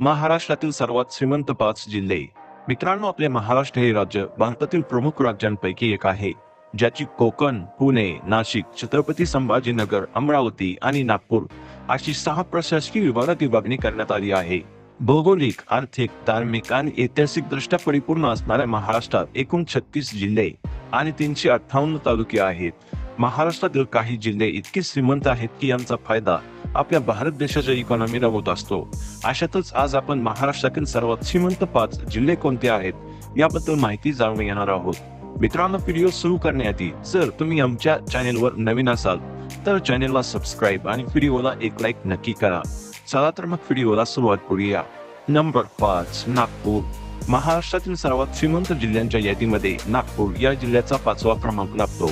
महाराष्ट्रातील सर्वात श्रीमंत पाच जिल्हे. मित्रांनो आपले महाराष्ट्र हे राज्य भारतातील प्रमुख राज्यांपैकी एक आहे. ज्याची कोकण पुणे नाशिक छत्रपती संभाजीनगर अमरावती आणि नागपूर अशी सहा प्रशासकीय विभागात विभागणी करण्यात आली आहे. भौगोलिक आर्थिक धार्मिक आणि ऐतिहासिक दृष्ट्या परिपूर्ण असणाऱ्या महाराष्ट्रात एकूण छत्तीस जिल्हे आणि तीनशे अठ्ठावन्न तालुके आहेत. महाराष्ट्रातील काही जिल्हे इतके श्रीमंत आहेत की यांचा फायदा आपल्या भारत देशाच्या इकॉनॉमीला होत असतो. अशातच आज आपण महाराष्ट्रातील सर्वात श्रीमंत पाच जिल्हे कोणते आहेत याबद्दल माहिती जाणून घेणार आहोत. मित्रांनो व्हिडिओ सुरू करण्याआधी जर तुम्ही आमच्या चॅनेलवर नवीन असाल तर चॅनेलला सबस्क्राईब आणि व्हिडिओला एक लाईक नक्की करा. चला तर मग व्हिडिओला सुरुवात करूया. नंबर पाच नागपूर. महाराष्ट्रातील सर्वात श्रीमंत जिल्ह्यांच्या यादीमध्ये नागपूर या जिल्ह्याचा पाचवा क्रमांक लागतो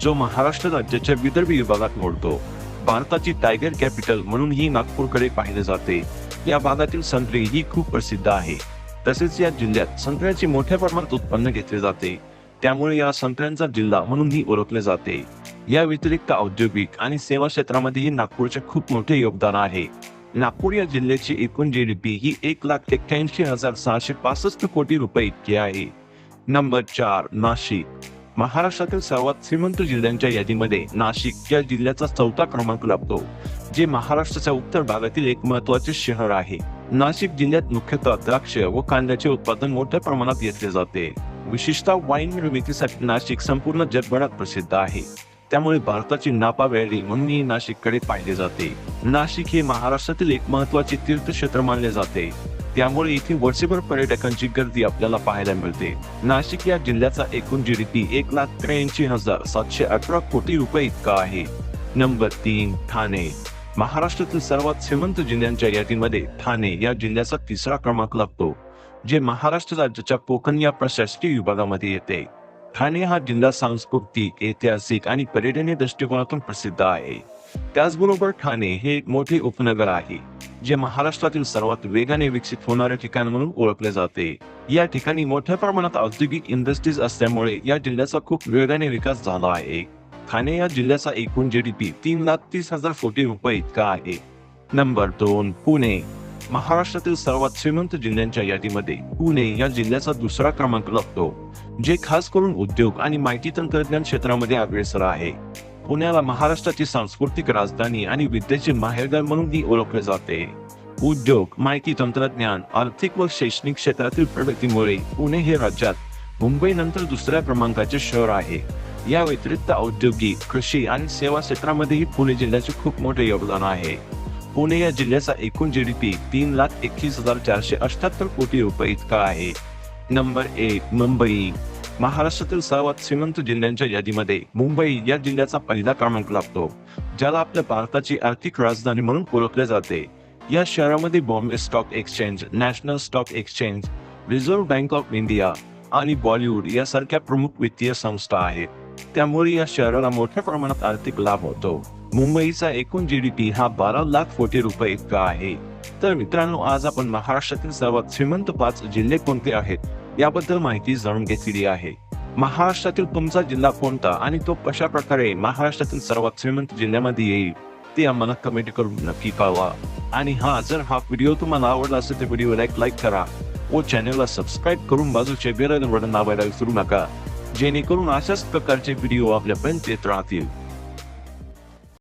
जो महाराष्ट्र राज्याच्या विदर्भ विभागात मोडतो. भारताची टायगर कॅपिटल म्हणूनही नागपूरकडे पाहिले जाते. या भागातील संत्री ही खूप प्रसिद्ध आहे. तसेच या जिल्ह्यात संत्र्याचे मोठ्या प्रमाणात उत्पन्न घेतले जाते. त्यामुळे या संत्र्यांचा जिल्हा म्हणूनही ओळखले जाते. या व्यतिरिक्त औद्योगिक आणि सेवा क्षेत्रामध्येही नागपूरचे खूप मोठे योगदान आहे. नागपूर या जिल्ह्याची एकूण जी डी पी ही एक लाख एक्क्याऐंशी हजार सहाशे पासष्ट कोटी रुपये इतकी आहे. नंबर चार नाशिक. महाराष्ट्रातील सर्वात श्रीमंत जिल्ह्यांच्या यादीमध्ये नाशिक या जिल्ह्याचा चौथा क्रमांक लागतो जे महाराष्ट्राच्या उत्तर भागातील एक महत्त्वाचे शहर आहे. नाशिक जिल्ह्यात मुख्यतः द्राक्ष व कांद्याचे उत्पादन मोठ्या प्रमाणात घेतले जाते. विशेषतः वाईन निर्मितीसाठी नाशिक संपूर्ण जगभरात प्रसिद्ध आहे. त्यामुळे भारताची नापा वेळी म्हणूनही नाशिककडे पाहिले जाते. नाशिक हे महाराष्ट्रातील एक महत्त्वाचे तीर्थक्षेत्र मानले जाते. त्यामुळे इथे वर्षभर पर्यटकांची गर्दी आपल्याला पाहायला मिळते. नाशिक या जिल्ह्याचा एकूण जीडीपी एक लाख त्र्याऐंशी हजार सातशे अठरा कोटी रुपये इतका आहे. नंबर तीन ठाणे. महाराष्ट्रातील सर्वात श्रीमंत जिल्ह्यांच्या यादीमध्ये ठाणे या जिल्ह्याचा तिसरा क्रमांक लागतो जे महाराष्ट्र राज्याच्या कोकण या प्रशासकीय विभागामध्ये येते. ठाणे हा जिल्हा सांस्कृतिक ऐतिहासिक आणि पर्यटनीय दृष्टिकोनातून प्रसिद्ध आहे. त्याचबरोबर ठाणे हे एक मोठे उपनगर आहे जे महाराष्ट्रातील सर्वात वेगाने विकसित होणारे ठिकाण म्हणून ओळखले जाते. या ठिकाणी मोठ्या प्रमाणात औद्योगिक इंडस्ट्रीज असल्यामुळे या जिल्ह्याचा खूप वेगाने विकास झाला आहे. ठाणे या जिल्ह्याचा एकूण जीडीपी तीन लाख तीस हजार कोटी रुपये इतका आहे. नंबर दोन पुणे. महाराष्ट्रातील सर्वात श्रीमंत जिल्ह्यांच्या यादीमध्ये पुणे या जिल्ह्याचा दुसरा क्रमांक लागतो जे खास करून उद्योग आणि माहिती तंत्रज्ञान क्षेत्रामध्ये अग्रेसर आहे. पुण्याला महाराष्ट्राची सांस्कृतिक राजधानी आणि विद्येचे माहेरघर म्हणूनही ओळखले जाते. उद्योग माहिती तंत्रज्ञान आर्थिक व शैक्षणिक क्षेत्रातील प्रगतीमुळे पुणे हे राज्यात मुंबईनंतर दुसऱ्या क्रमांकाचे शहर आहे. या व्यतिरिक्त औद्योगिक कृषी आणि सेवा क्षेत्रामध्येही पुणे जिल्ह्याचे खूप मोठे योगदान आहे. पुणे या जिल्ह्याचा एकूण जी डी पी तीन लाख एकवीस हजार चारशे अठ्याहत्तर कोटी रुपये इतका आहे. नंबर एक मुंबई. महाराष्ट्रातील सर्वात श्रीमंत जिल्ह्यांच्या यादीमध्ये मुंबई या जिल्ह्याचा पहिला क्रमांक लागतो ज्याला आपल्या भारताची आर्थिक राजधानी म्हणून ओळखले जाते. या शहरामध्ये Bombay Stock Exchange National Stock Exchange Reserve Bank of India आणि बॉलिवूड यासारख्या प्रमुख वित्तीय संस्था आहेत. त्यामुळे या शहराला मोठ्या प्रमाणात आर्थिक लाभ होतो. मुंबईचा एकूण जीडीपी हा बारा लाख कोटी रुपये इतका आहे. तर मित्रांनो आज आपण महाराष्ट्रातील सर्वात श्रीमंत पाच जिल्हे कोणते आहेत? याबद्दल माहिती जाणून घेतलेली आहे. महाराष्ट्रातील तुमचा जिल्हा कोणता आणि तो कशा प्रकारे महाराष्ट्रातील सर्वात श्रीमंत जिल्ह्यामध्ये येईल ते आम्हाला कमेंट करून नक्की कळवा. आणि हा जर हा व्हिडिओ तुम्हाला आवडला असेल तर व्हिडिओला एक लाईक करा व चॅनलला सबस्क्राईब करून बाजूचे बेल बटन दाबायला विसरू नका. जेणेकरून अशाच प्रकारचे व्हिडिओ आपल्यापर्यंत येत राहतील.